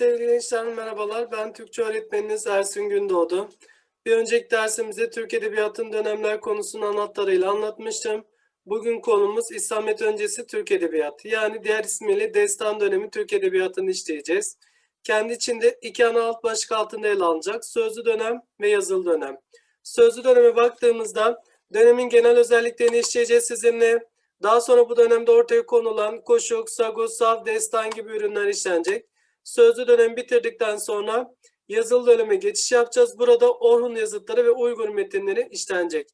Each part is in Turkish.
Sevgili gençler merhabalar. Ben Türkçe öğretmeniniz Ersin Gündoğdu. Bir önceki dersimizde Türk Edebiyatı'nın dönemler konusunu anahtarıyla anlatmıştım. Bugün konumuz İslamiyet öncesi Türk Edebiyatı. Yani diğer ismiyle Destan dönemi Türk Edebiyatı'nı işleyeceğiz. Kendi içinde iki ana alt başlık altında ele alınacak. Sözlü dönem ve yazılı dönem. Sözlü döneme baktığımızda dönemin genel özelliklerini işleyeceğiz sizinle. Daha sonra bu dönemde ortaya konulan koşuk, sagus, sav, destan gibi ürünler işlenecek. Sözlü dönemi bitirdikten sonra yazılı döneme geçiş yapacağız. Burada Orhun yazıtları ve Uygur metinleri işlenecek.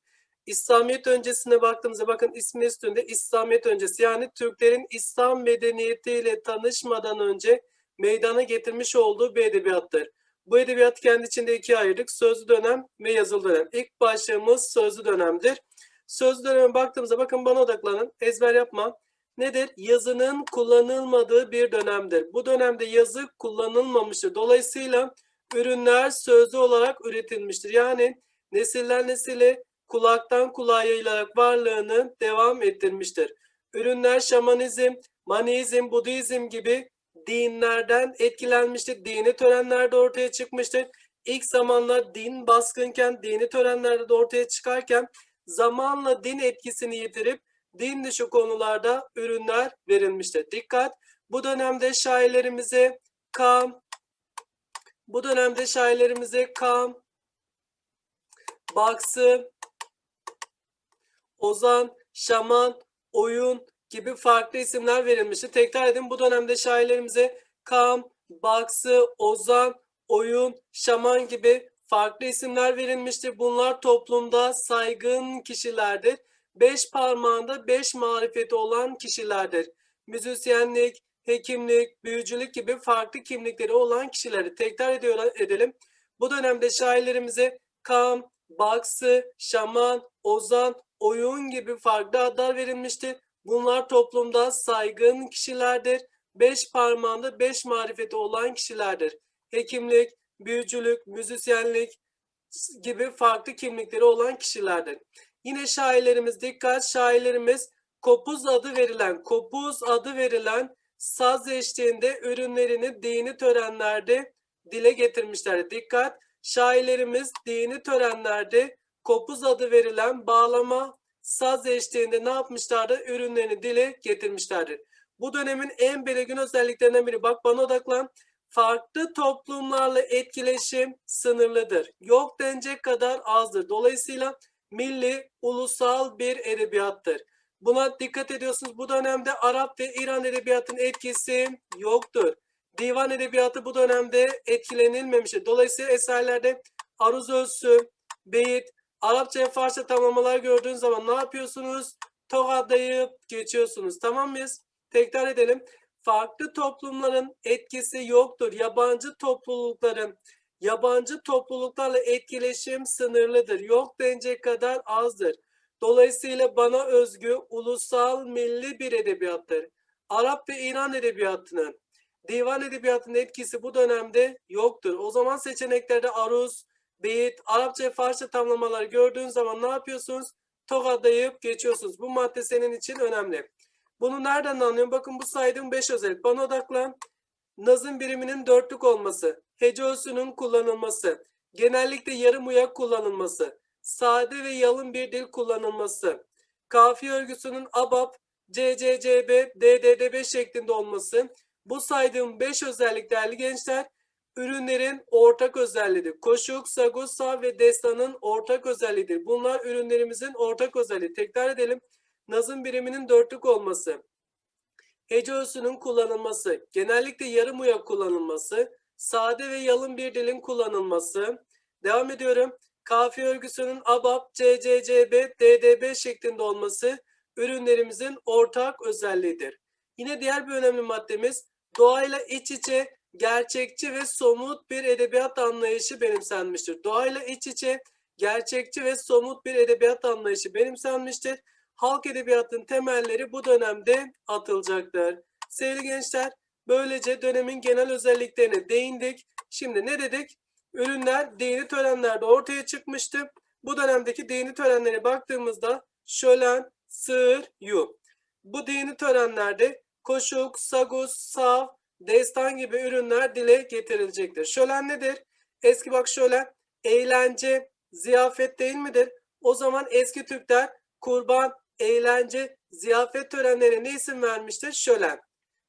İslamiyet öncesine baktığımızda bakın ismi üstünde İslamiyet öncesi yani Türklerin İslam medeniyetiyle tanışmadan önce meydana getirmiş olduğu bir edebiyattır. Bu edebiyat kendi içinde ikiye ayırdık. Sözlü dönem ve yazılı dönem. İlk başlığımız sözlü dönemdir. Sözlü döneme baktığımızda bakın bana odaklanın. Ezber yapma nedir? Yazının kullanılmadığı bir dönemdir. Bu dönemde yazı kullanılmamıştır. Dolayısıyla ürünler sözlü olarak üretilmiştir. Yani nesiller nesile kulaktan kulağa yayılarak varlığını devam ettirmiştir. Ürünler şamanizm, manizm, budizm gibi dinlerden etkilenmiştir. Dini törenlerde ortaya çıkmıştır. İlk zamanlar din baskınken, dini törenlerde de ortaya çıkarken zamanla din etkisini yitirip din dışı konularda ürünler verilmiştir. Dikkat! Bu dönemde şairlerimize Kam, bu dönemde şairlerimize Kam, Baksı, Ozan, Şaman, Oyun gibi farklı isimler verilmiştir. Tekrar edin bu dönemde şairlerimize Kam, Baksı, Ozan, Oyun, Şaman gibi farklı isimler verilmiştir. Bunlar toplumda saygın kişilerdir beş parmağında beş marifeti olan kişilerdir. Müzisyenlik, hekimlik, büyücülük gibi farklı kimlikleri olan kişileri tekrar ediyor, edelim. Bu dönemde şairlerimize Kam, Baksı, Şaman, Ozan, Oyun gibi farklı adlar verilmiştir. Bunlar toplumda saygın kişilerdir. Beş parmağında beş marifeti olan kişilerdir. Hekimlik, büyücülük, müzisyenlik gibi farklı kimlikleri olan kişilerdir. Yine şairlerimiz dikkat şairlerimiz kopuz adı verilen kopuz adı verilen saz eşliğinde ürünlerini dini törenlerde dile getirmişler. Dikkat şairlerimiz dini törenlerde kopuz adı verilen bağlama saz eşliğinde ne yapmışlardı? Ürünlerini dile getirmişlerdir. Bu dönemin en belirgin özelliklerinden biri. Bak bana odaklan. Farklı toplumlarla etkileşim sınırlıdır. Yok denecek kadar azdır. Dolayısıyla milli, ulusal bir edebiyattır. Buna dikkat ediyorsunuz. Bu dönemde Arap ve İran edebiyatının etkisi yoktur. Divan edebiyatı bu dönemde etkilenilmemiştir. Dolayısıyla eserlerde aruz ölçüsü, beyit, Arapça ve Farsça tamlamalar gördüğünüz zaman ne yapıyorsunuz? Tokatlayıp geçiyorsunuz. Tamam mıyız? Tekrar edelim. Farklı toplumların etkisi yoktur. Yabancı toplulukların yabancı topluluklarla etkileşim sınırlıdır. Yok denecek kadar azdır. Dolayısıyla bana özgü ulusal milli bir edebiyattır. Arap ve İran edebiyatının divan edebiyatının etkisi bu dönemde yoktur. O zaman seçeneklerde aruz, beyit, Arapça ve Farsça tamlamalar gördüğün zaman ne yapıyorsunuz? Tokadlayıp geçiyorsunuz. Bu madde senin için önemli. Bunu nereden anlıyorum? Bakın bu saydığım 5 özellik. Bana odaklan. Nazım biriminin dörtlük olması, hece ölçüsünün kullanılması, genellikle yarım uyak kullanılması, sade ve yalın bir dil kullanılması, kafiye örgüsünün ABAP, CCCB, DDDB şeklinde olması, bu saydığım 5 özellik değerli gençler, ürünlerin ortak özelliğidir. Koşuk, sagusa ve destanın ortak özelliğidir. Bunlar ürünlerimizin ortak özelliği. Tekrar edelim. Nazım biriminin dörtlük olması, hece ölçüsünün kullanılması, genellikle yarım uyak kullanılması, sade ve yalın bir dilin kullanılması. Devam ediyorum. Kafiye örgüsünün ABAP, CCCB, DDB şeklinde olması ürünlerimizin ortak özelliğidir. Yine diğer bir önemli maddemiz doğayla iç içe, gerçekçi ve somut bir edebiyat anlayışı benimsenmiştir. Doğayla iç içe, gerçekçi ve somut bir edebiyat anlayışı benimsenmiştir halk edebiyatının temelleri bu dönemde atılacaktır. Sevgili gençler, böylece dönemin genel özelliklerine değindik. Şimdi ne dedik? Ürünler dini törenlerde ortaya çıkmıştı. Bu dönemdeki dini törenlere baktığımızda şölen, sığır, yu. Bu dini törenlerde koşuk, sagus, sav, destan gibi ürünler dile getirilecektir. Şölen nedir? Eski bak şölen eğlence, ziyafet değil midir? O zaman eski Türkler kurban, eğlence, ziyafet törenlerine ne isim vermiştir? Şölen.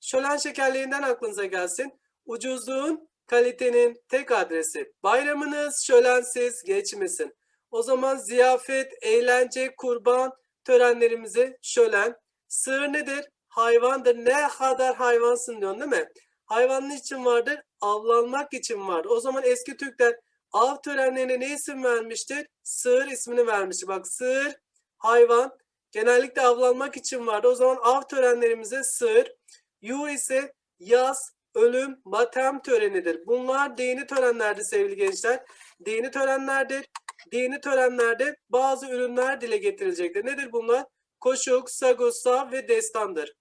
Şölen şekerliğinden aklınıza gelsin. Ucuzluğun, kalitenin tek adresi. Bayramınız şölensiz geçmesin. O zaman ziyafet, eğlence, kurban törenlerimize şölen. Sığır nedir? Hayvandır. Ne kadar hayvansın diyorsun değil mi? Hayvan için vardır? Avlanmak için vardır. O zaman eski Türkler av törenlerine ne isim vermiştir? Sığır ismini vermiştir. Bak sığır, hayvan genellikle avlanmak için vardı. O zaman av törenlerimize sığır. Yu ise yaz, ölüm, matem törenidir. Bunlar dini törenlerdir sevgili gençler. Dini törenlerdir. Dini törenlerde bazı ürünler dile getirilecektir. Nedir bunlar? Koşuk, sagosa ve destandır.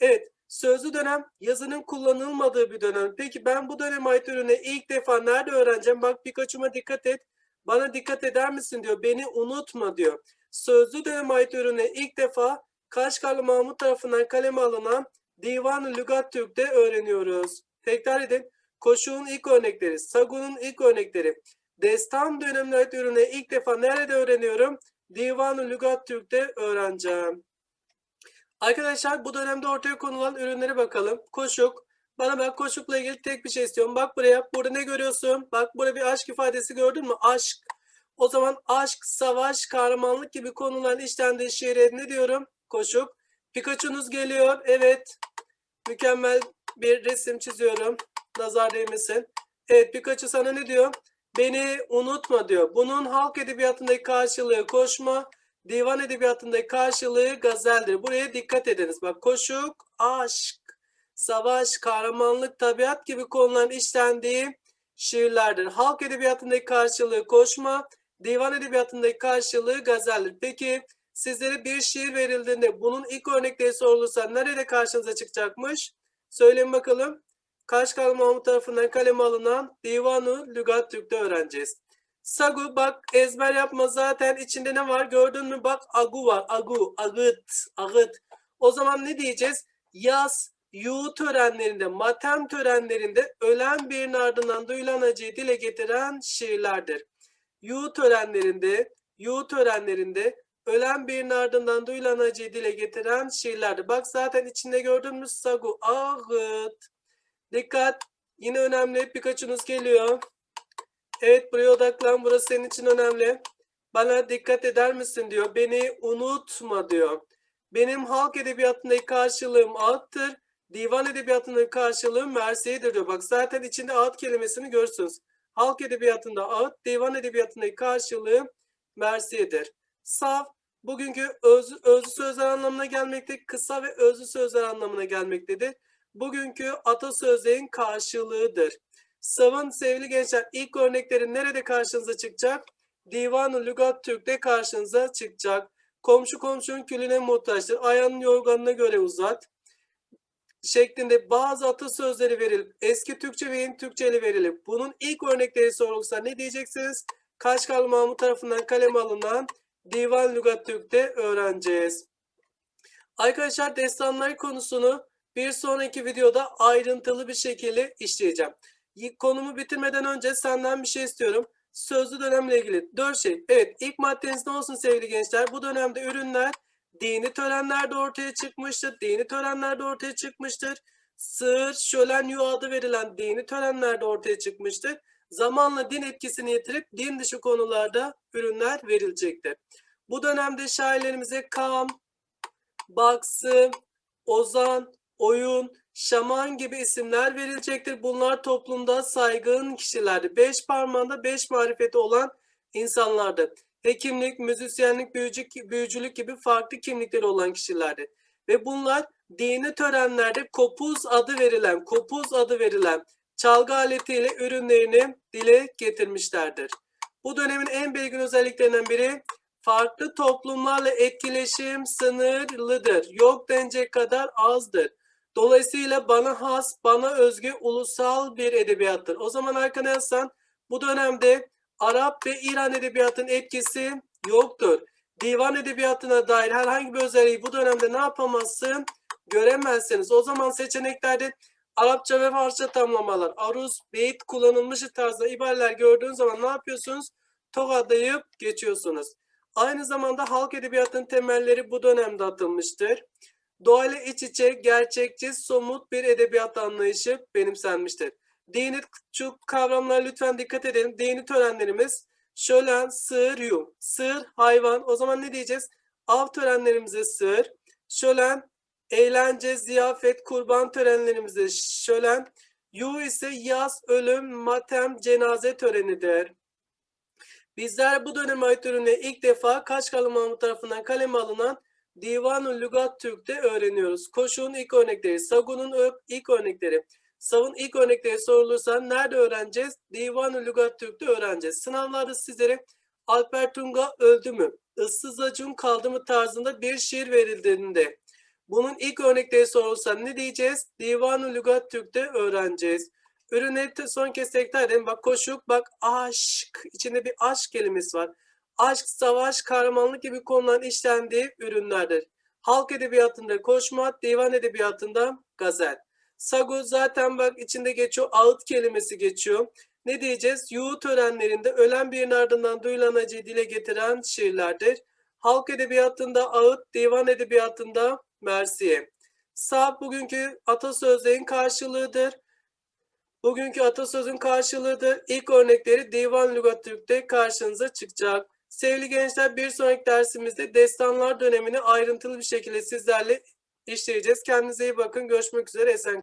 Evet, sözlü dönem yazının kullanılmadığı bir dönem. Peki ben bu döneme ait ürünü ilk defa nerede öğreneceğim? Bak birkaçıma dikkat et. Bana dikkat eder misin diyor. Beni unutma diyor. Sözlü döneme ait ürünü ilk defa Kaşgarlı Mahmut tarafından kaleme alınan Divan-ı Lügat Türk'te öğreniyoruz. Tekrar edin. Koşuğun ilk örnekleri, Sagun'un ilk örnekleri. Destan dönemine ait ürünü ilk defa nerede öğreniyorum? Divan-ı Lügat Türk'te öğreneceğim. Arkadaşlar bu dönemde ortaya konulan ürünlere bakalım. Koşuk. Bana bak koşukla ilgili tek bir şey istiyorum. Bak buraya. Burada ne görüyorsun? Bak burada bir aşk ifadesi gördün mü? Aşk. O zaman aşk, savaş, kahramanlık gibi konuların işlendiği şiire ne diyorum? Koşuk. Pikachu'nuz geliyor. Evet. Mükemmel bir resim çiziyorum. Nazar değmesin. Evet Pikachu sana ne diyor? Beni unutma diyor. Bunun halk edebiyatındaki karşılığı koşma, divan edebiyatındaki karşılığı gazeldir. Buraya dikkat ediniz. Bak koşuk, aşk, savaş, kahramanlık, tabiat gibi konuların işlendiği şiirlerdir. Halk edebiyatındaki karşılığı koşma, divan edebiyatındaki karşılığı gazeldir. Peki sizlere bir şiir verildiğinde bunun ilk örnekleri sorulursa nerede karşınıza çıkacakmış? Söyleyin bakalım. Kaşgarlı Mahmut tarafından kaleme alınan Divan-ı Lügat Türk'te öğreneceğiz. Sagu bak ezber yapma zaten içinde ne var gördün mü bak agu var agu agıt agıt. O zaman ne diyeceğiz? Yaz yu törenlerinde matem törenlerinde ölen birinin ardından duyulan acıyı dile getiren şiirlerdir. Yu törenlerinde yu törenlerinde ölen birinin ardından duyulan acıyı dile getiren şiirlerdir. Bak zaten içinde gördün mü sagu ağıt. Dikkat. Yine önemli. Birkaçınız geliyor. Evet buraya odaklan. Burası senin için önemli. Bana dikkat eder misin diyor. Beni unutma diyor. Benim halk edebiyatındaki karşılığım ağıttır. Divan edebiyatındaki karşılığım mersiyedir diyor. Bak zaten içinde ağıt kelimesini görürsünüz. Halk edebiyatında ağıt, divan edebiyatındaki karşılığı mersiyedir. Saf, bugünkü öz, özlü sözler anlamına gelmekte, kısa ve özlü sözler anlamına gelmektedir bugünkü atasözlerin karşılığıdır. Savın sevgili gençler ilk örnekleri nerede karşınıza çıkacak? Divan-ı Lügat Türk'te karşınıza çıkacak. Komşu komşunun külüne muhtaçtır. Ayağının yorganına göre uzat. Şeklinde bazı atasözleri verilip eski Türkçe ve yeni Türkçeli verilip bunun ilk örnekleri sorulsa ne diyeceksiniz? Kaşgarlı Mahmut tarafından kaleme alınan Divan Lügat Türk'te öğreneceğiz. Arkadaşlar destanlar konusunu bir sonraki videoda ayrıntılı bir şekilde işleyeceğim. Konumu bitirmeden önce senden bir şey istiyorum. Sözlü dönemle ilgili dört şey. Evet ilk maddeniz ne olsun sevgili gençler? Bu dönemde ürünler dini törenlerde ortaya çıkmıştır. Dini törenlerde ortaya çıkmıştır. Sığır, şölen, yu adı verilen dini törenlerde ortaya çıkmıştır. Zamanla din etkisini yitirip din dışı konularda ürünler verilecektir. Bu dönemde şairlerimize Kam, Baksı, Ozan, oyun, şaman gibi isimler verilecektir. Bunlar toplumda saygın kişilerdi. Beş parmağında beş marifeti olan insanlardı. Hekimlik, müzisyenlik, büyücülük, büyücülük gibi farklı kimlikleri olan kişilerdi. Ve bunlar dini törenlerde kopuz adı verilen, kopuz adı verilen çalgı aletiyle ürünlerini dile getirmişlerdir. Bu dönemin en belirgin özelliklerinden biri farklı toplumlarla etkileşim sınırlıdır. Yok denecek kadar azdır. Dolayısıyla bana has, bana özgü ulusal bir edebiyattır. O zaman arkadaşlar bu dönemde Arap ve İran edebiyatının etkisi yoktur. Divan edebiyatına dair herhangi bir özelliği bu dönemde ne yapamazsın? Göremezsiniz. O zaman seçeneklerde Arapça ve Farsça tamlamalar, aruz, beyit kullanılmış tarzda ibareler gördüğünüz zaman ne yapıyorsunuz? Tokatlayıp geçiyorsunuz. Aynı zamanda halk edebiyatının temelleri bu dönemde atılmıştır. Doğayla iç içe, gerçekçi, somut bir edebiyat anlayışı benimsenmiştir. Dini şu kavramlara lütfen dikkat edelim. Dini törenlerimiz şölen, sığır, yum. Sığır, hayvan. O zaman ne diyeceğiz? Av törenlerimize sığır. Şölen, eğlence, ziyafet, kurban törenlerimize şölen. Yu ise yaz, ölüm, matem, cenaze törenidir. Bizler bu döneme ait ürünü ilk defa Kaçkalı Mahmut tarafından kaleme alınan Divan-ı Lügat Türk'te öğreniyoruz. Koşuğun ilk örnekleri, Sagun'un ilk örnekleri, Sav'ın ilk örnekleri sorulursa nerede öğreneceğiz? Divan-ı Lügat Türk'te öğreneceğiz. Sınavlarda sizlere Alper Tunga öldü mü? Issız acun kaldı mı tarzında bir şiir verildiğinde bunun ilk örnekleri sorulsa ne diyeceğiz? Divan-ı Lügat Türk'te öğreneceğiz. Ürünleri te- son kez tekrar edelim. Bak koşuk, bak aşk. İçinde bir aşk kelimesi var. Aşk, savaş, kahramanlık gibi konuların işlendiği ürünlerdir. Halk edebiyatında koşma, divan edebiyatında gazel. Sagu zaten bak içinde geçiyor, ağıt kelimesi geçiyor. Ne diyeceğiz? Yuğu törenlerinde ölen birinin ardından duyulan acıyı dile getiren şiirlerdir. Halk edebiyatında ağıt, divan edebiyatında mersiye. Sa bugünkü atasözlerin karşılığıdır. Bugünkü atasözün karşılığıdır. İlk örnekleri Divan Lügat Türk'te karşınıza çıkacak. Sevgili gençler bir sonraki dersimizde destanlar dönemini ayrıntılı bir şekilde sizlerle işleyeceğiz. Kendinize iyi bakın. Görüşmek üzere. Esen